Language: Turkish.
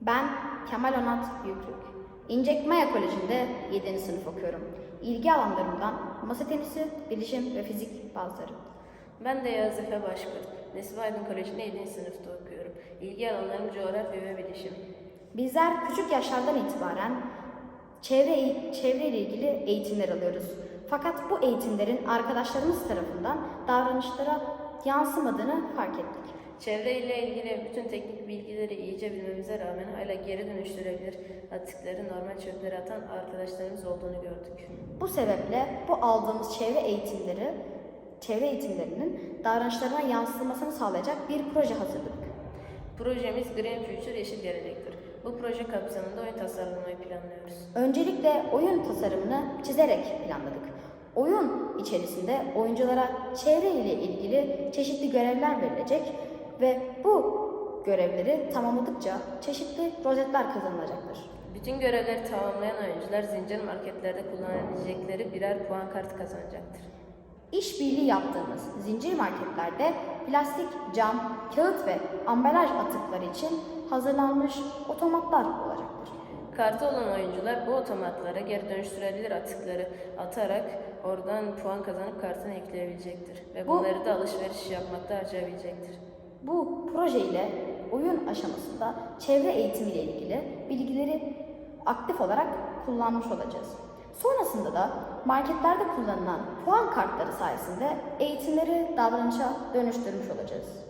Ben Kemal Onat Büyüklük. İncek Maya Koleji'nde 7. sınıf okuyorum. İlgi alanlarımdan masa tenisi, bilişim ve fizik bazıları. Ben de Yağız Efe Başkurt. Nesibe Aydın Koleji'nde 7. sınıfta okuyorum. İlgi alanlarım coğrafya ve bilişim. Bizler küçük yaşlardan itibaren çevre çevre ile ilgili eğitimler alıyoruz. Fakat bu eğitimlerin arkadaşlarımız tarafından davranışlara yansımadığını fark ettik. Çevre ile ilgili bütün teknik bilgileri iyice bilmemize rağmen hala geri dönüştürebilir atıkları normal çöplere atan arkadaşlarımız olduğunu gördük. Bu sebeple bu aldığımız çevre eğitimleri, çevre eğitimlerinin davranışlarına yansımasını sağlayacak bir proje hazırladık. Projemiz Green Future Yeşil Gelecektir. Bu proje kapsamında oyun tasarlamayı planlıyoruz. Öncelikle oyun tasarımını çizerek planladık. Oyun içerisinde oyunculara çevre ile ilgili çeşitli görevler verilecek ve bu görevleri tamamladıkça çeşitli rozetler kazanılacaktır. Bütün görevleri tamamlayan oyuncular zincir marketlerde kullanabilecekleri birer puan kartı kazanacaktır. İşbirliği yaptığımız zincir marketlerde plastik, cam, kağıt ve ambalaj atıkları için hazırlanmış otomatlar olacaktır. Kartı olan oyuncular bu otomatlara geri dönüştürebilir atıkları atarak oradan puan kazanıp kartına ekleyebilecektir. Ve Bu- bunları da alışveriş yapmakta harcayabilecektir. Bu proje ile oyun aşamasında çevre eğitimi ile ilgili bilgileri aktif olarak kullanmış olacağız. Sonrasında da marketlerde kullanılan puan kartları sayesinde eğitimleri davranışa dönüştürmüş olacağız.